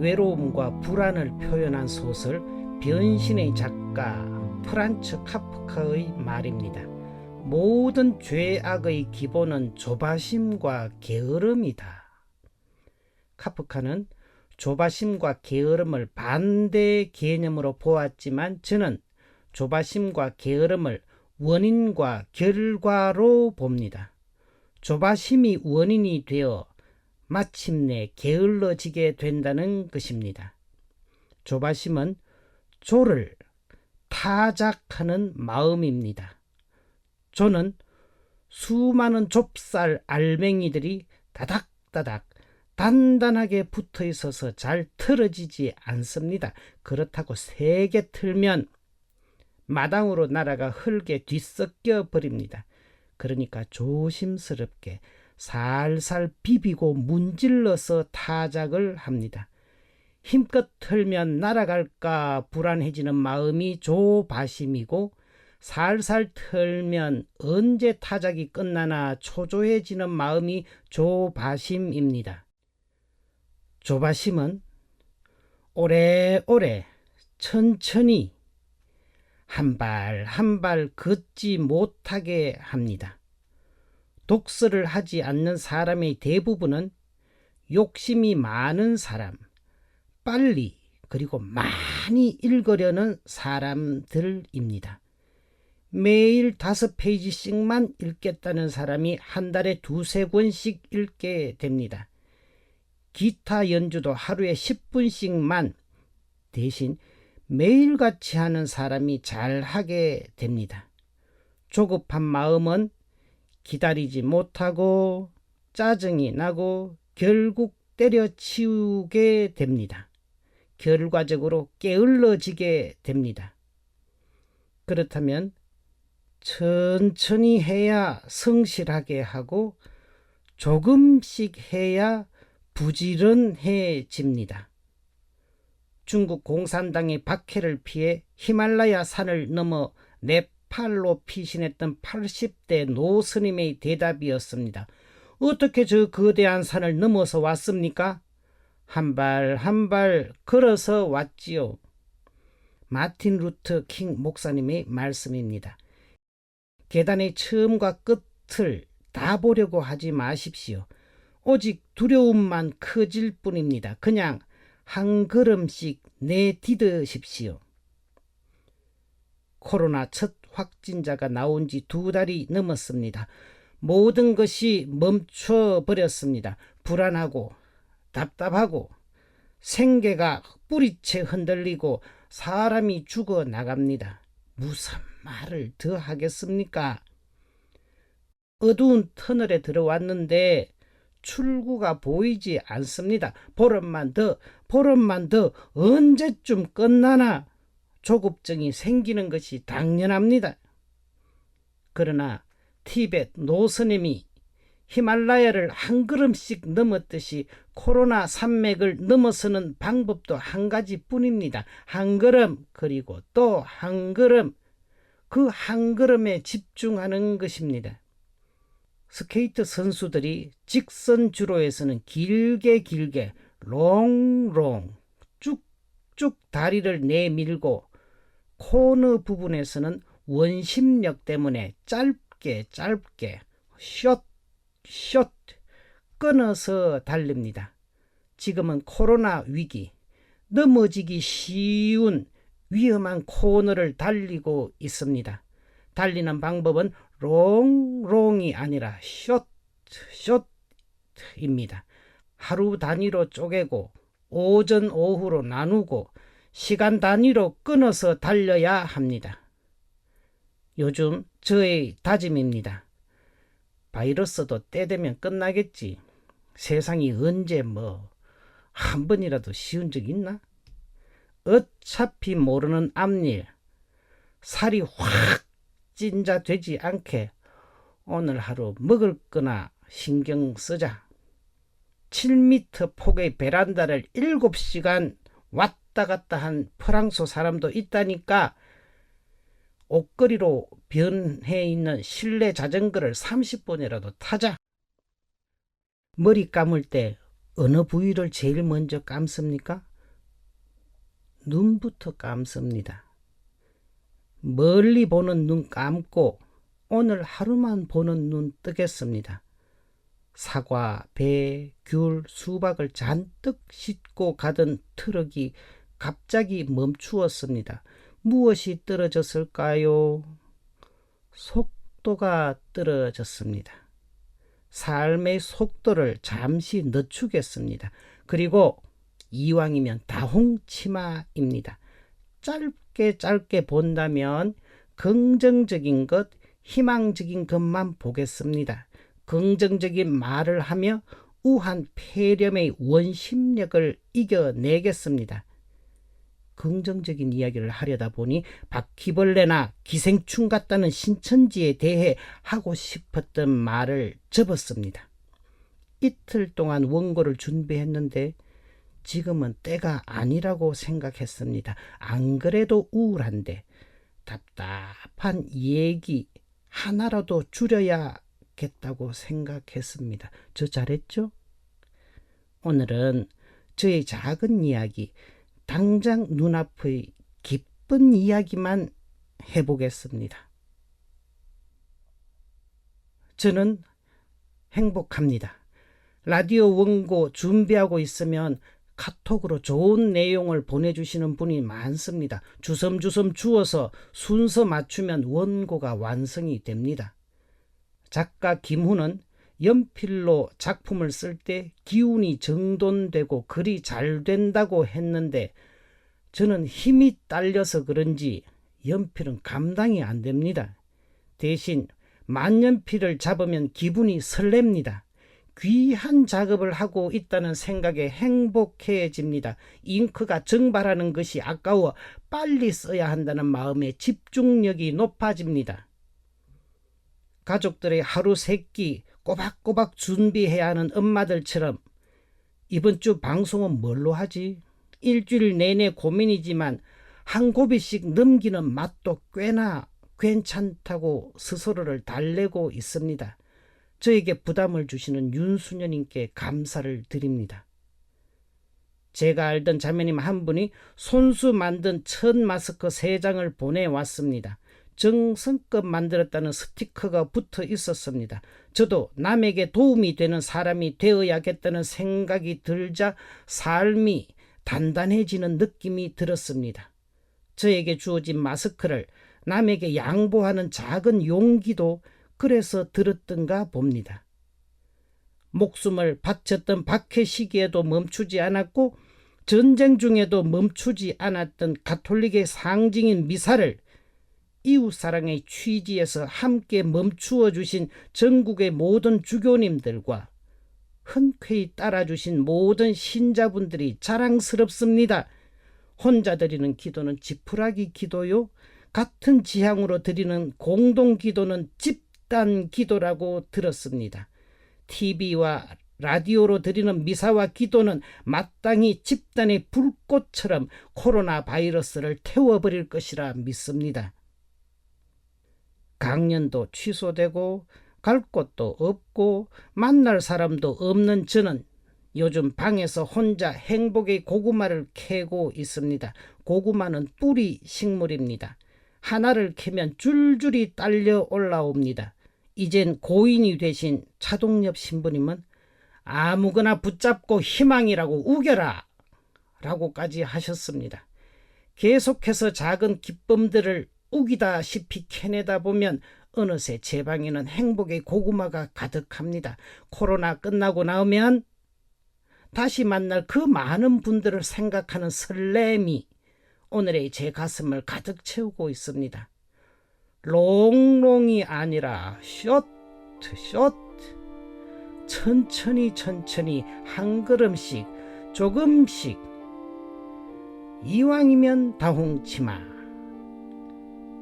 외로움과 불안을 표현한 소설 변신의 작가 프란츠 카프카의 말입니다. 모든 죄악의 기본은 조바심과 게으름이다. 카프카는 조바심과 게으름을 반대 개념으로 보았지만 저는 조바심과 게으름을 원인과 결과로 봅니다. 조바심이 원인이 되어 마침내 게을러지게 된다는 것입니다. 조바심은 조를 타작하는 마음입니다. 조는 수많은 좁쌀 알맹이들이 다닥다닥 단단하게 붙어 있어서 잘 틀어지지 않습니다. 그렇다고 세게 틀면 마당으로 날아가 흙에 뒤섞여 버립니다. 그러니까 조심스럽게 살살 비비고 문질러서 타작을 합니다. 힘껏 틀면 날아갈까 불안해지는 마음이 조바심이고 살살 틀면 언제 타작이 끝나나 초조해지는 마음이 조바심입니다. 조바심은 오래오래 천천히 한 발 한 발 걷지 못하게 합니다. 독서를 하지 않는 사람의 대부분은 욕심이 많은 사람, 빨리 그리고 많이 읽으려는 사람들입니다. 매일 다섯 페이지씩만 읽겠다는 사람이 한 달에 두세 권씩 읽게 됩니다. 기타 연주도 하루에 10분씩만 대신 매일같이 하는 사람이 잘 하게 됩니다. 조급한 마음은 기다리지 못하고 짜증이 나고 결국 때려치우게 됩니다. 결과적으로 게을러지게 됩니다. 그렇다면 천천히 해야 성실하게 하고 조금씩 해야 부지런해집니다. 중국 공산당의 박해를 피해 히말라야 산을 넘어 네 팔로 피신했던 80대 노 스님의 대답이었습니다. 어떻게 저 거대한 산을 넘어서 왔습니까? 한 발 한 발 걸어서 왔지요. 마틴 루터 킹 목사님의 말씀입니다. 계단의 처음과 끝을 다 보려고 하지 마십시오. 오직 두려움만 커질 뿐입니다. 그냥 한 걸음씩 내디드십시오. 코로나 첫 확진자가 나온 지 두 달이 넘었습니다. 모든 것이 멈춰 버렸습니다. 불안하고 답답하고 생계가 뿌리채 흔들리고 사람이 죽어 나갑니다. 무슨 말을 더 하겠습니까? 어두운 터널에 들어왔는데 출구가 보이지 않습니다. 보름만 더, 보름만 더, 언제쯤 끝나나 조급증이 생기는 것이 당연합니다. 그러나 티벳 노스님이 히말라야를 한 걸음씩 넘었듯이 코로나 산맥을 넘어서는 방법도 한 가지 뿐입니다. 한 걸음, 그리고 또 한 걸음, 그 한 걸음에 집중하는 것입니다. 스케이트 선수들이 직선 주로에서는 길게 길게 롱롱 쭉쭉 다리를 내밀고 코너 부분에서는 원심력 때문에 짧게 짧게 숏 숏 끊어서 달립니다. 지금은 코로나 위기 넘어지기 쉬운 위험한 코너를 달리고 있습니다. 달리는 방법은 롱롱이 아니라 숏, 숏입니다. 하루 단위로 쪼개고 오전 오후로 나누고 시간 단위로 끊어서 달려야 합니다. 요즘 저의 다짐입니다. 바이러스도 때 되면 끝나겠지. 세상이 언제 뭐 한 번이라도 쉬운 적 있나? 어차피 모르는 앞일 살이 확 찐자 되지 않게 오늘 하루 먹을 거나 신경 쓰자. 7미터 폭의 베란다를 7시간 왔 다 갔다 한 프랑스 사람도 있다니까 옷걸이로 변해 있는 실내 자전거를 30분이라도 타자. 머리 감을 때 어느 부위를 제일 먼저 감습니까? 눈부터 감습니다. 멀리 보는 눈 감고 오늘 하루만 보는 눈 뜨겠습니다. 사과, 배, 귤, 수박을 잔뜩 싣고 가던 트럭이 갑자기 멈추었습니다. 무엇이 떨어졌을까요? 속도가 떨어졌습니다. 삶의 속도를 잠시 늦추겠습니다. 그리고 이왕이면 다홍치마입니다. 짧게 짧게 본다면 긍정적인 것, 희망적인 것만 보겠습니다. 긍정적인 말을 하며 우한 폐렴의 원심력을 이겨내겠습니다. 긍정적인 이야기를 하려다 보니 바퀴벌레나 기생충 같다는 신천지에 대해 하고 싶었던 말을 접었습니다. 이틀 동안 원고를 준비했는데 지금은 때가 아니라고 생각했습니다. 안 그래도 우울한데 답답한 얘기 하나라도 줄여야겠다고 생각했습니다. 저 잘했죠? 오늘은 저의 작은 이야기, 당장 눈앞의 기쁜 이야기만 해보겠습니다. 저는 행복합니다. 라디오 원고 준비하고 있으면 카톡으로 좋은 내용을 보내주시는 분이 많습니다. 주섬주섬 주어서 순서 맞추면 원고가 완성이 됩니다. 작가 김훈은 연필로 작품을 쓸 때 기운이 정돈되고 글이 잘 된다고 했는데 저는 힘이 딸려서 그런지 연필은 감당이 안 됩니다. 대신 만연필을 잡으면 기분이 설렙니다. 귀한 작업을 하고 있다는 생각에 행복해집니다. 잉크가 증발하는 것이 아까워 빨리 써야 한다는 마음에 집중력이 높아집니다. 가족들의 하루 세끼 꼬박꼬박 준비해야 하는 엄마들처럼 이번 주 방송은 뭘로 하지? 일주일 내내 고민이지만 한 고비씩 넘기는 맛도 꽤나 괜찮다고 스스로를 달래고 있습니다. 저에게 부담을 주시는 윤수녀님께 감사를 드립니다. 제가 알던 자매님 한 분이 손수 만든 첫 마스크 세 장을 보내왔습니다. 정성껏 만들었다는 스티커가 붙어 있었습니다. 저도 남에게 도움이 되는 사람이 되어야겠다는 생각이 들자 삶이 단단해지는 느낌이 들었습니다. 저에게 주어진 마스크를 남에게 양보하는 작은 용기도 그래서 들었던가 봅니다. 목숨을 바쳤던 박해 시기에도 멈추지 않았고 전쟁 중에도 멈추지 않았던 가톨릭의 상징인 미사를 이웃 사랑의 취지에서 함께 멈추어 주신 전국의 모든 주교님들과 흔쾌히 따라주신 모든 신자분들이 자랑스럽습니다. 혼자 드리는 기도는 지푸라기 기도요. 같은 지향으로 드리는 공동 기도는 집단 기도라고 들었습니다. TV와 라디오로 드리는 미사와 기도는 마땅히 집단의 불꽃처럼 코로나 바이러스를 태워버릴 것이라 믿습니다. 강연도 취소되고 갈 곳도 없고 만날 사람도 없는 저는 요즘 방에서 혼자 행복의 고구마를 캐고 있습니다. 고구마는 뿌리 식물입니다. 하나를 캐면 줄줄이 딸려 올라옵니다. 이젠 고인이 되신 차동엽 신부님은 아무거나 붙잡고 희망이라고 우겨라! 라고까지 하셨습니다. 계속해서 작은 기쁨들을 우기다시피 캐내다 보면 어느새 제 방에는 행복의 고구마가 가득합니다. 코로나 끝나고 나오면 다시 만날 그 많은 분들을 생각하는 설렘이 오늘의 제 가슴을 가득 채우고 있습니다. 롱롱이 아니라 쇼트 쇼트 천천히 천천히 한 걸음씩 조금씩 이왕이면 다홍치마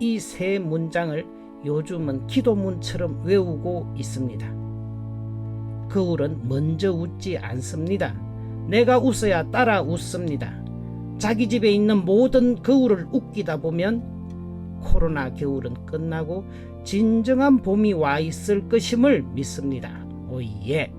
이 세 문장을 요즘은 기도문처럼 외우고 있습니다. 거울은 먼저 웃지 않습니다. 내가 웃어야 따라 웃습니다. 자기 집에 있는 모든 거울을 웃기다 보면 코로나 겨울은 끝나고 진정한 봄이 와 있을 것임을 믿습니다. 오예.